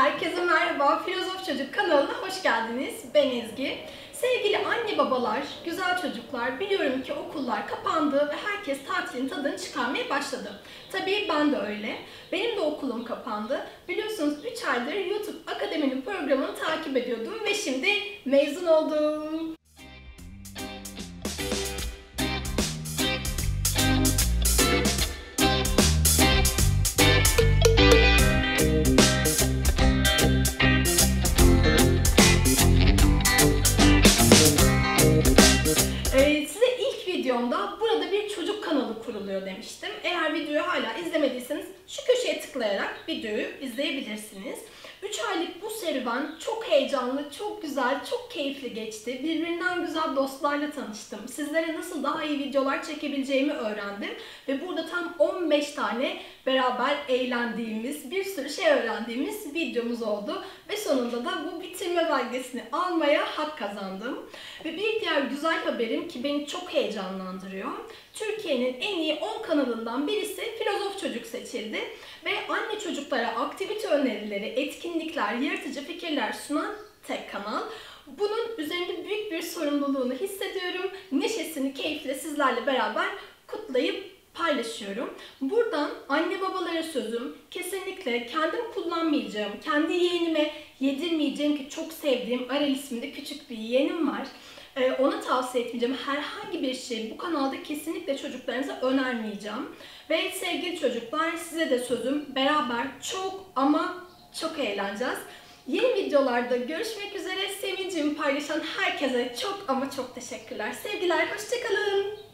Herkese merhaba, Filozof Çocuk kanalına hoş geldiniz. Ben Ezgi. Sevgili anne babalar, güzel çocuklar, biliyorum ki okullar kapandı ve herkes tatilin tadını çıkarmaya başladı. Tabii ben de öyle. Benim de okulum kapandı. Biliyorsunuz 3 aydır YouTube Akademi'nin programını takip ediyordum ve şimdi mezun oldum. Videomda burada bir çocuk kanalı kuruluyor demiştim. Eğer videoyu hala izlemediyseniz şu köşeye tıklayarak videoyu izleyebilirsiniz. 3 aylık bu serüven çok heyecanlı, çok güzel, çok keyifli geçti. Birbirinden güzel dostlarla tanıştım. Sizlere nasıl daha iyi videolar çekebileceğimi öğrendim. Ve burada tam 15 tane beraber eğlendiğimiz, bir sürü şey öğrendiğimiz videomuz oldu. Sonunda da bu bitirme belgesini almaya hak kazandım. Ve bir diğer güzel haberim ki beni çok heyecanlandırıyor. Türkiye'nin en iyi 10 kanalından birisi Filozof Çocuk seçildi. Ve anne çocuklara aktivite önerileri, etkinlikler, yaratıcı fikirler sunan tek kanal. Bunun üzerinde büyük bir sorumluluğunu hissediyorum. Neşesini keyifle sizlerle beraber kutlayıp paylaşıyorum. Buradan anne babalara sözüm kesinlikle kendim kullanmayacağım, kendi yeğenime yedirmeyeceğim ki çok sevdiğim Arel isminde küçük bir yeğenim var. Ee, ona tavsiye etmeyeceğim. Herhangi bir şey bu kanalda kesinlikle çocuklarınıza önermeyeceğim. Ve sevgili çocuklar size de sözüm beraber çok ama çok eğleneceğiz. Yeni videolarda görüşmek üzere. Sevincimi paylaşan herkese çok ama çok teşekkürler. Sevgiler, hoşçakalın.